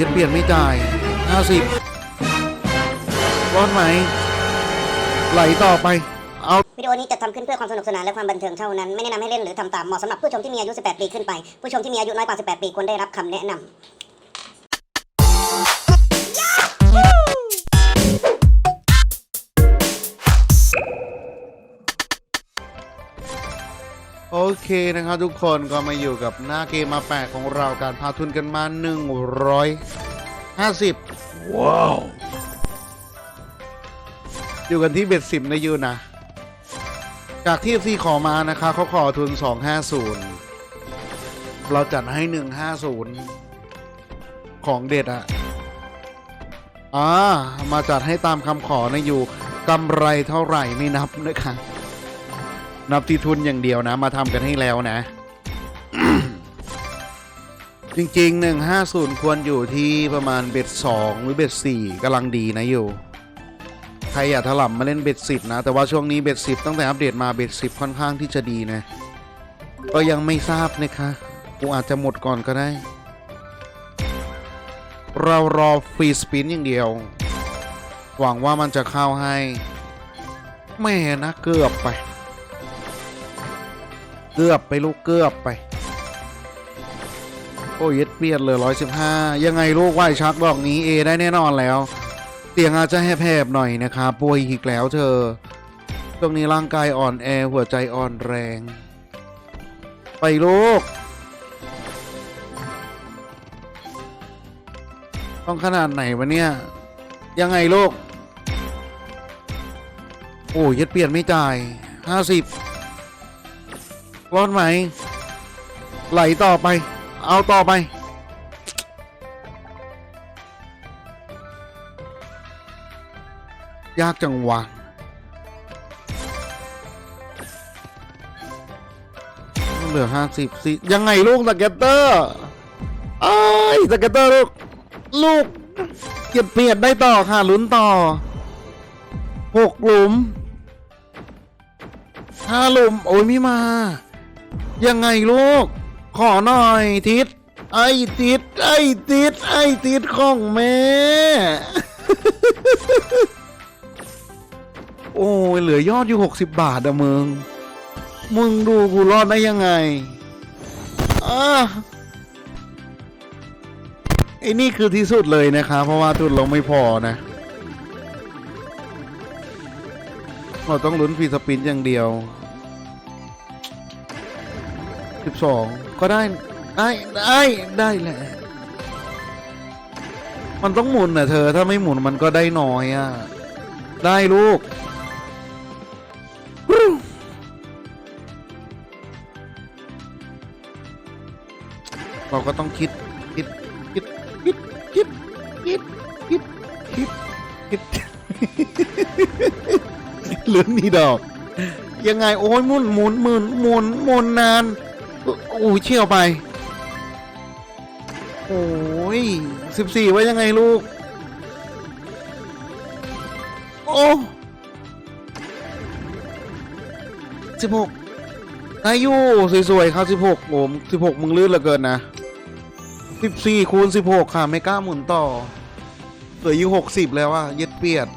ยัดเปลี่ยนไม่จ่ายห้าสิบรอดไหม ไหลต่อไป เอาวิดีโอนี้จัดทำขึ้นเพื่อความสนุกสนานและความบันเทิงเท่านั้น ไม่แนะนำให้เล่นหรือทำตาม เหมาะสำหรับผู้ชมที่มีอายุ 18 ปีขึ้นไป ผู้ชมที่มีอายุน้อยกว่า 18 ปีควรได้รับคำแนะนำ โอเคนะครับทุกคนก็มาอยู่กับหน้าเกมมาแปดของเราการพาทุนกันมา150ว้าว อยู่กันที่เบ็ดสิบนะยูนะ จากที่ซีขอมานะคะเขาขอทุน250เราจัดให้150ของเด็ดอะอ่ามาจัดให้ตามคำขอนะอยู่กำไรเท่าไหร่ไม่นับนะคะ นับที่ทุนอย่างเดียวนะ มาทำกันให้แล้วนะ จริงๆ 150 ควรอยู่ที่ประมาณเบ็ด2หรือเบ็ด4กำลังดีนะอยู่ ใครอยากถล่มมาเล่นเบ็ด10 นะ แต่ว่าช่วงนี้เบ็ด10 ตั้งแต่อัปเดตมาเบ็ด10 ค่อนข้างที่จะดีนะ ก็ยังไม่ทราบนะคะกูอาจจะหมดก่อนก็ได้ เรารอฟรีสปินอย่างเดียว หวังว่ามันจะเข้าให้แม่นะเกือบไป เกือบไปลูกเกือบไป โอ้ยเย็ดเปลี่ยนเลยร้อยสิบห้ายังไงลูกไหวชักดอกนี้เอได้แน่นอนแล้วเตียงอาจจะแหบๆหน่อยนะครับป่วยอีกแล้วเธอ ตรงนี้ร่างกายอ่อนแอหัวใจอ่อนแรง ไปลูก ต้องขนาดไหนวะเนี่ย ยังไงลูก โอ้ยเย็ดเปลี่ยนไม่จ่ายห้าสิบ รอดไหม ไหลต่อไป เอาต่อไป ยากจังวะเหลือห้าสิบสิยังไงลูกสเก็ตเตอร์ไอ้สเก็ตเตอร์ลูก ลูก เก็บเปียดได้ต่อค่ะลุ้นต่อหกหลุมห้าหลุม โอ้ยไม่มา ยังไงลูก ขอหน่อยทิศไอ้ทิศไอ้ทิศไอ้ทิศของแม่ โอ้ยเหลือยอดอยู่หกสิบบาทอะมึง มึงดูกูรอดได้ยังไงอ่าไอ้นี่คือที่สุดเลยนะคะเพราะว่าทุนเราไม่พอนะ เราต้องลุ้นฟรีสปินอย่างเดียว 12ก็ได้ได้ได้ได้แหละ มันต้องหมุนนะเธอถ้าไม่หมุนมันก็ได้น้อยอะ ได้ลูกเราก็ต้องคิดคิดคิดคิดคิดคิดคิดคิดคิดเหลือนี่ดอก ยังไงโอ้ยหมุนหมุนหมุนหมุนหมุนนาน อู้เชี่ยวไป โอ้ยสิบสี่ไว่ายังไงลูก โอ้สิบหกอายุสวยๆครับสิบหกผมสิบหกมึงลื่นเหลือเกินนะสิบสี่คูณสิบหกค่ะ ไม่กล้าหมุนต่อเหลืออยู่หกสิบแล้วอะเย็ดเปียด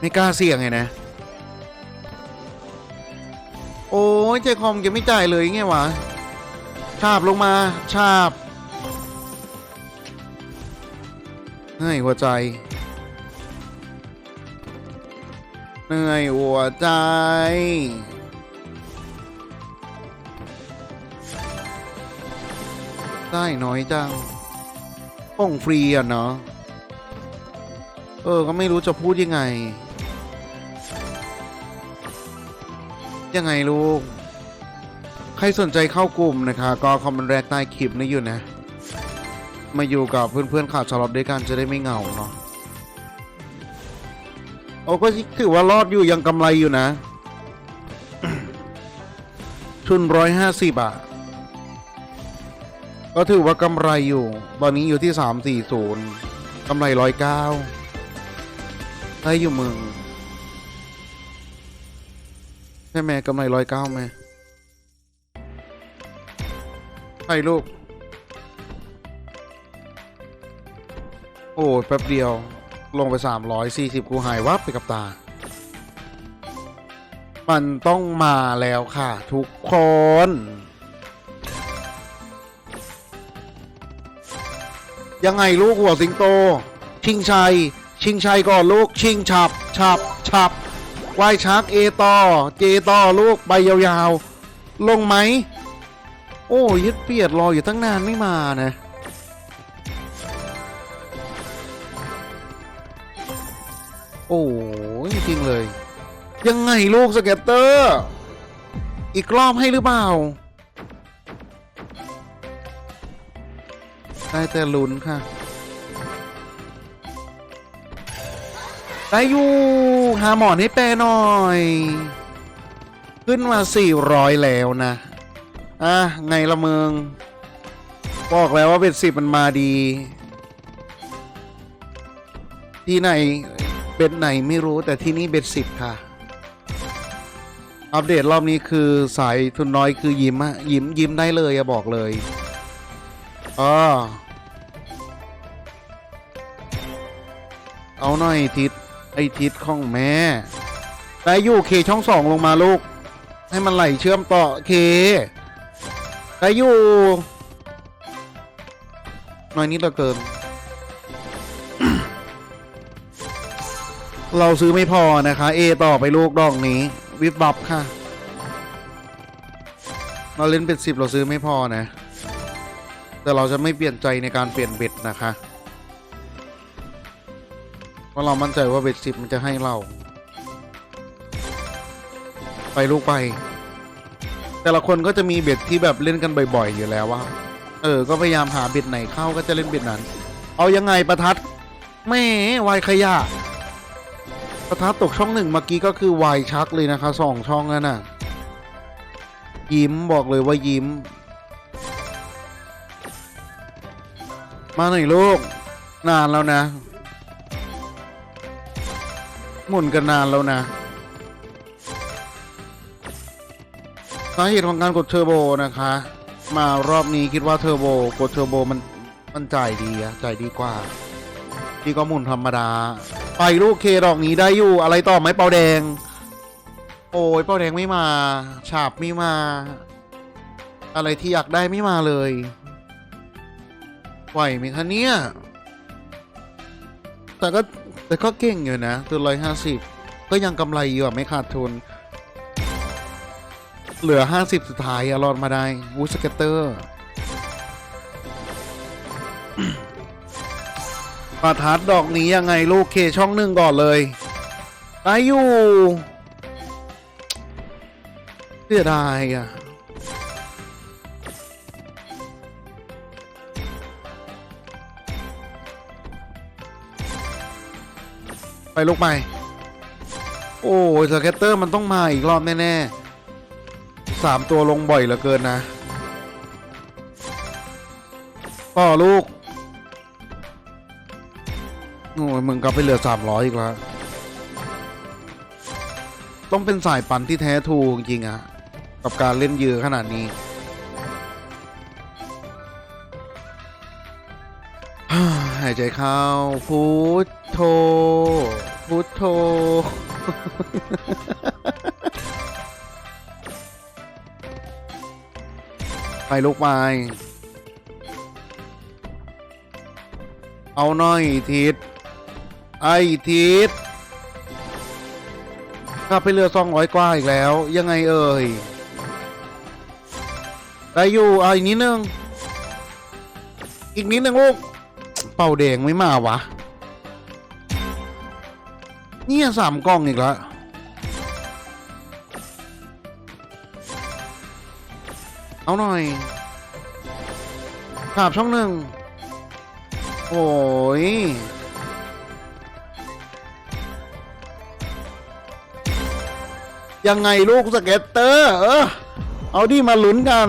ไม่กล้าเสี่ยงไงนะ โอ้ยใจคอมยังไม่จ่ายเลยไงวะชาบลงมาชาบเหนื่อยหัวใจเหนื่อยหัวใจ ได้น้อยจังป้องฟรีอะเนาะเออ ก็ไม่รู้จะพูดยังไง ยังไงลูก ใครสนใจเข้ากลุ่มนะคะ ก็คอมเมนต์แรกใต้คลิปนี้อยู่นะ มาอยู่กับเพื่อนๆข่าวสล็อตด้วยกันจะได้ไม่เหงาเนาะโอ้ก็ถือว่ารอดอยู่ยังกำไรอยู่นะ ทุนร้อยห้าสิบอะก็ถือว่ากำไรอยู่ ตอนนี้อยู่ที่สามสี่ศูนย์กำไรร้อยเก้าได้อยู่มึง ใช่ไหมกำไรร้อยเก้าไหมใช่ลูก โอ้แป๊บเดียว ลงไปสามร้อยสี่สิบกูหายวับไปกับตา มันต้องมาแล้วค่ะ ทุกคน ยังไงลูกหัวสิงโต ชิงชัย ชิงชัยก่อนลูก ชิงฉับฉับฉับ วายชักเอต่อเจต่อลูกใบยาวๆ ลงไหม โอ้ยึดเปียดรออยู่ตั้งนานไม่มานะโอ้ยจริงเลย ยังไงลูกสเก็ตเตอร์ อีกรอบให้หรือเปล่า ได้แต่ลุ้นค่ะ ได้อยู่หาหมอนให้แปรหน่อย ขึ้นมา400แล้วนะ อะ ไงละเมือง บอกแล้วว่าเป็นสิบมันมาดี ที่ไหน เบ็ดไหนไม่รู้แต่ที่นี่เบ็ดสิบค่ะ อัปเดตรอบนี้คือสายทุนน้อยคือยิ้มอะยิ้มยิ้มได้เลยอะบอกเลยอ๋อเอาหน่อยทิศ ไอทิศของแม่ได้อยู่เคช่องสองลงมาลูก ให้มันไหลเชื่อมต่อเคได้อยู่น่อยนิดเหลือเกิน เราซื้อไม่พอนะคะ เอต่อไปลูกดอกนี้ วิบบับค่ะ เราเล่นเป็นสิบเราซื้อไม่พอนะ แต่เราจะไม่เปลี่ยนใจในการเปลี่ยนเบ็ดนะคะ ราะเรามั่นใจว่าเบ็ดสิบมันจะให้เรา ไปลูกไป แต่ละคนก็จะมีเบ็ดที่แบบเล่นกันบ่อยๆ อยู่แล้วว่า เออ ก็พยายามหาเบ็ดไหนเข้าก็จะเล่นเบ็ดนั้น เอายังไงประทัดแม่วายขยะ ประทัดตกช่องหนึ่งเมื่อกี้ก็คือวายชักเลยนะคะสองช่องนั่นน่ะ ยิ้มบอกเลยว่ายิ้ม มาหน่อยลูก นานแล้วนะ หมุนกันนานแล้วนะสาเหตุของการกดเทอร์โบนะคะ มารอบนี้คิดว่าเทอร์โบกดเทอร์โบมันมันจ่ายดีอะจ่ายดีกว่าดีก็หมุนธรรมดา ไปลูกเคดอกนี้ได้อยู่อะไรต่อไหมเปาแดง โอ้ยเปาแดงไม่มาฉาบไม่มา อะไรที่อยากได้ไม่มาเลยไหวไหมคะเนี่ยแต่ก็ แต่ก็เก่งอยู่นะตัวร้อยห้าสิบก็ยังกำไรอยู่อะไม่ขาดทุน เหลือห้าสิบสุดท้ายอรอดมาได้วูสเกตเตอร์ประทัดดอกนี้ยังไงลูกเคช่องหนึ่งก่อนเลยได้อยู่เสียดายอะ ไปลูกไปโอ้ยสเก็ตเตอร์มันต้องมาอีกรอบแน่ๆสามตัวลงบ่อยเหลือเกินนะพ่อลูกโอ้ยมึงกลับไปเหลือสามร้อยอีกแล้วต้องเป็นสายปั่นที่แท้ทูจริงๆอะกับการเล่นยือขนาดนี้หายใจเข้าพุท โธพุทโธไปลูกไปเอาหน่อยทิศไอ้ทิศกลับไปเรือสองร้อยกว่าอีกแล้ว ยังไงเอ่ยได้อยู่เอาอีกนิดนึง อีกนิดนึงลูก เป่าแดงไม่มาวะ เนี่ยสามกล้องอีกแล้วเอาหน่อยขาบช่องหนึ่งโอ้ยยังไงลูกสเก็ตเตอร์เออเอาดิมาลุ้นกัน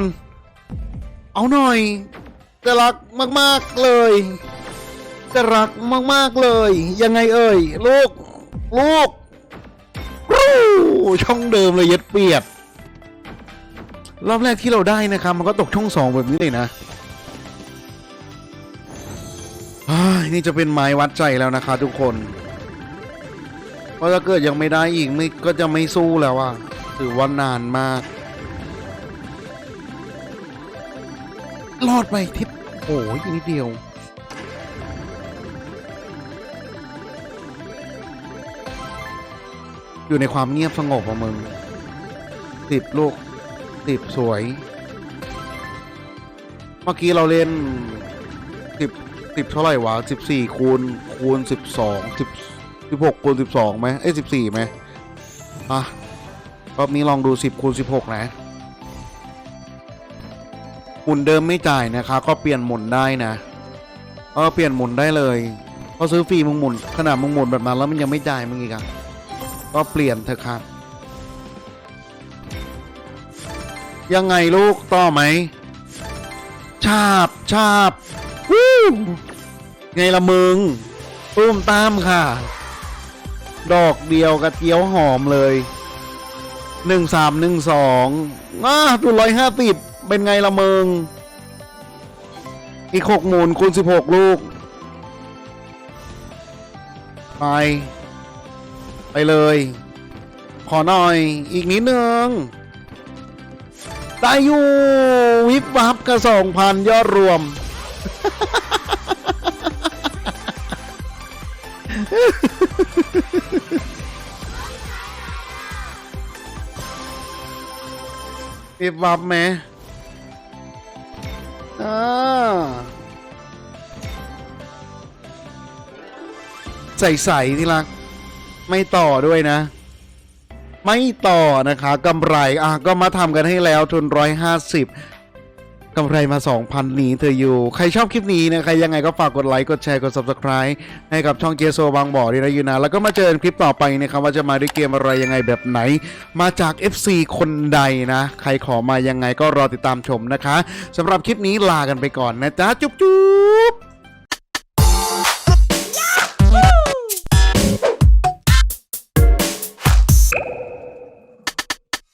เอาหน่อยจะรักมาก ๆ เลยจะรักมาก ๆ เลย ยังไงเอ่ย ลูก ลูกรูช่องเดิมเลยเย็ดเปียด รอบแรกที่เราได้นะครับ มันก็ตกช่องสองแบบนี้เลยนะนี่จะเป็นไม้วัดใจแล้วนะคะทุกคน เพราะถ้าเกิดยังไม่ได้อีกไม่ก็จะไม่สู้แล้วอะถือว่านานมาก รอดไปทิปโอ้ยนิดเดียว อยู่ในความเงียบสงบขอะมึงสิบลูกสิบสวย เมื่อกี้เราเล่นสิบสิบเท่าไหร่วะสิบสี่คูณคูณสิบสองสิบสิบหกคูณสิบสองไหมเอ้สิบสี่ไหมอะรอบนี้ลองดูสิบคูณสิบหกนะหมุนเดิมไม่จ่ายนะคะ ก็เปลี่ยนหมุนได้นะเออเปลี่ยนหมุนได้เลยเพราะซื้อฟรีมึงหมุนขนาดมึงหมุนแบบนั้นแล้วมันยังไม่จ่ายมึงอีกอะ ก็เปลี่ยนเถอะครับ ยังไงลูกต่อไหม ชาบชาบวู้ไงละมึงตุ้มตามค่ะ ดอกเดียวกระเจียวหอมเลยหนึ่งสามหนึ่งสองอ้าตัวร้อยห้าสิบเป็นไงละมึงอีกหกหมุนคูณสิบหกลูก ไป ไปเลย ขอหน่อย อีกนิดนึงได้อยู่ วิบวับกระสองพันยอดรวม วิบวับไหมอ่าใส่ๆที่รัก ไม่ต่อด้วยนะ ไม่ต่อนะคะกำไรอะก็มาทำกันให้แล้วทุนร้อยห้าสิบกำไรมา 2,000หนีเธออยู่ ใครชอบคลิปนี้นะใครยังไงก็ฝากกดไลค์ กดแชร์ กด Subscribe ให้กับช่องเกโซบางบ่อดีนะยูนะ แล้วก็มาเจอกันคลิปต่อไปนะครับว่าจะมาด้วยเกมอะไรยังไงแบบไหน มาจาก FC คนใดนะ ใครขอมายังไงก็รอติดตามชมนะคะสำหรับคลิปนี้ลากันไปก่อนนะจ๊ะ จุ๊บ